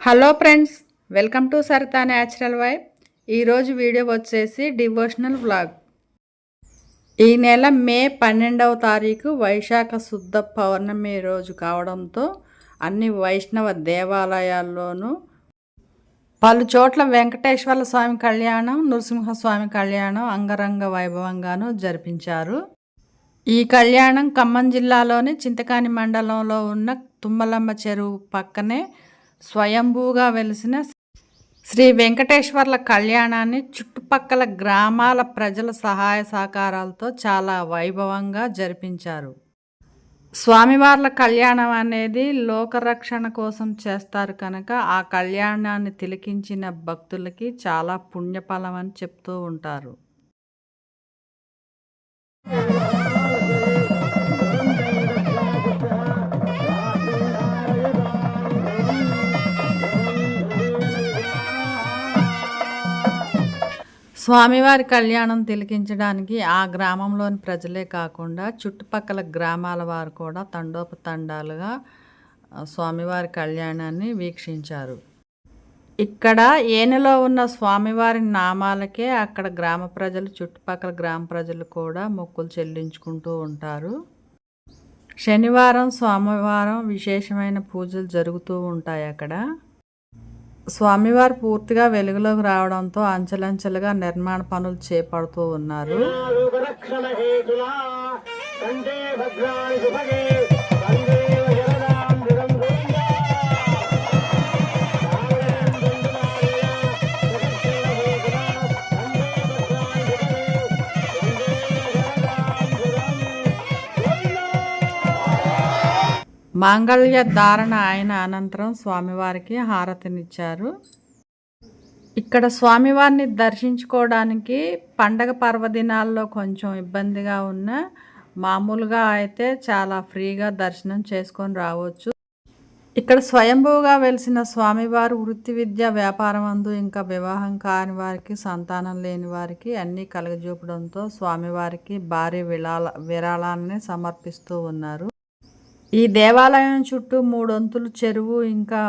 Hello friends welcome to Saritha natural wife ఈరోజు video వచ్చేసి devotional vlog. ఈ నెల మే పన్నెండవ తారీఖు వైశాఖ శుద్ధ పౌర్ణమి రోజు కావడంతో అన్ని వైష్ణవ దేవాలయాల్లోనూ పలు చోట్ల వెంకటేశ్వర స్వామి కళ్యాణం నృసింహస్వామి కళ్యాణం అంగరంగ వైభవంగాను జరిపించారు. ఈ కళ్యాణం ఖమ్మం జిల్లాలోని చింతకాని మండలంలో ఉన్న తుమ్మలమ్మ చెరువు పక్కనే స్వయంభూగా వెలిసిన శ్రీ వెంకటేశ్వర్ల కళ్యాణాన్ని చుట్టుపక్కల గ్రామాల ప్రజల సహాయ సహకారాలతో చాలా వైభవంగా జరిపించారు. స్వామివార్ల కళ్యాణం అనేది లోకరక్షణ కోసం చేస్తారు కనుక ఆ కళ్యాణాన్ని తిలకించిన భక్తులకి చాలా పుణ్యఫలం అని చెప్తూ ఉంటారు. స్వామివారి కళ్యాణం తిలకించడానికి ఆ గ్రామంలోని ప్రజలే కాకుండా చుట్టుపక్కల గ్రామాల వారు కూడా తండోపతండాలుగా స్వామివారి కళ్యాణాన్ని వీక్షించారు. ఇక్కడ ఏనులో ఉన్న స్వామివారి నామాలకే అక్కడ గ్రామ ప్రజలు చుట్టుపక్కల గ్రామ ప్రజలు కూడా మొక్కులు చెల్లించుకుంటూ ఉంటారు. శనివారం సోమవారం విశేషమైన పూజలు జరుగుతూ ఉంటాయి అక్కడ. స్వామివారు పూర్తిగా వెలుగులోకి రావడంతో అంచెలంచెలుగా నిర్మాణ పనులు చేపడుతూ ఉన్నారు. మాంగళ్య ధారణ అయిన అనంతరం స్వామివారికి హారతినిచ్చారు. ఇక్కడ స్వామివారిని దర్శించుకోవడానికి పండగ పర్వదినాల్లో కొంచెం ఇబ్బందిగా ఉన్న మామూలుగా అయితే చాలా ఫ్రీగా దర్శనం చేసుకొని రావచ్చు. ఇక్కడ స్వయంభూగా వెలిసిన స్వామివారు వృత్తి విద్య వ్యాపారం అందు ఇంకా వివాహం కాని వారికి సంతానం లేని వారికి అన్నీ కలగజూపడంతో స్వామివారికి భారీ విరాళ విరాళాన్ని సమర్పిస్తూ ఉన్నారు. ఈ దేవాలయం చుట్టూ మూడొంతులు చెరువు ఇంకా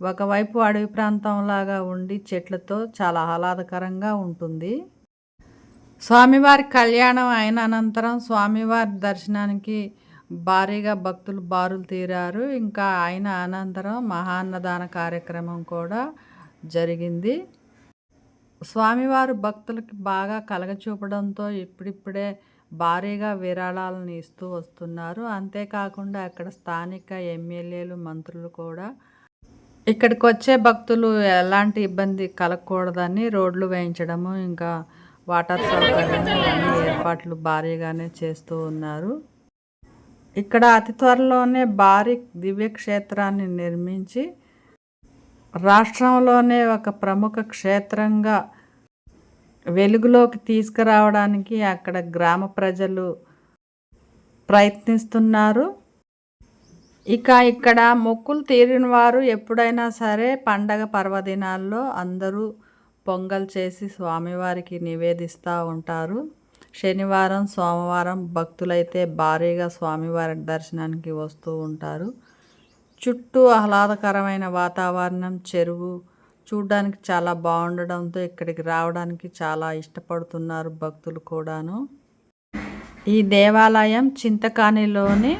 ఒకవైపు అడవి ప్రాంతంలాగా ఉండి చెట్లతో చాలా ఆహ్లాదకరంగా ఉంటుంది. స్వామివారి కళ్యాణం అయిన అనంతరం స్వామివారి దర్శనానికి భారీగా భక్తులు బారులు తీరారు. ఇంకా ఆయన అనంతరం మహాన్నదాన కార్యక్రమం కూడా జరిగింది. స్వామివారు భక్తులకి బాగా కలగచూపడంతో ఇప్పుడిప్పుడే భారీగా విరాళాలను ఇస్తూ వస్తున్నారు. అంతేకాకుండా అక్కడ స్థానిక ఎమ్మెల్యేలు మంత్రులు కూడా ఇక్కడికి వచ్చే భక్తులు ఎలాంటి ఇబ్బంది కలగకూడదని రోడ్లు వేయించడము ఇంకా వాటర్ సౌకర్యం అన్ని ఏర్పాట్లు భారీగానే చేస్తూ ఉన్నారు. ఇక్కడ అతి త్వరలోనే భారీ దివ్యక్షేత్రాన్ని నిర్మించి రాష్ట్రంలోనే ఒక ప్రముఖ క్షేత్రంగా వెలుగులోకి తీసుకురావడానికి అక్కడ గ్రామ ప్రజలు ప్రయత్నిస్తున్నారు. ఇక ఇక్కడ మొక్కులు తీరిన వారు ఎప్పుడైనా సరే పండగ పర్వదినాల్లో అందరూ పొంగల్ చేసి స్వామివారికి నివేదిస్తూ ఉంటారు. శనివారం సోమవారం భక్తులైతే భారీగా స్వామివారి దర్శనానికి వస్తూ ఉంటారు. చుట్టూ ఆహ్లాదకరమైన వాతావరణం చెరువు చూడడానికి చాలా బాగుండడంతో ఇక్కడికి రావడానికి చాలా ఇష్టపడుతున్నారు భక్తులు కూడాను. ఈ దేవాలయం చింతకానిలోని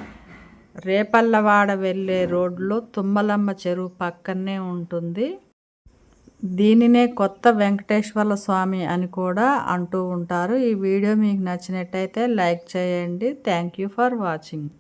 రేపల్లవాడ వెళ్ళే రోడ్లో తుమ్మలమ్మ చెరువు పక్కనే ఉంటుంది. దీనినే కొత్త వెంకటేశ్వర స్వామి అని కూడా అంటూ ఉంటారు. ఈ వీడియో మీకు నచ్చినట్టయితే లైక్ చేయండి. Thank you for watching.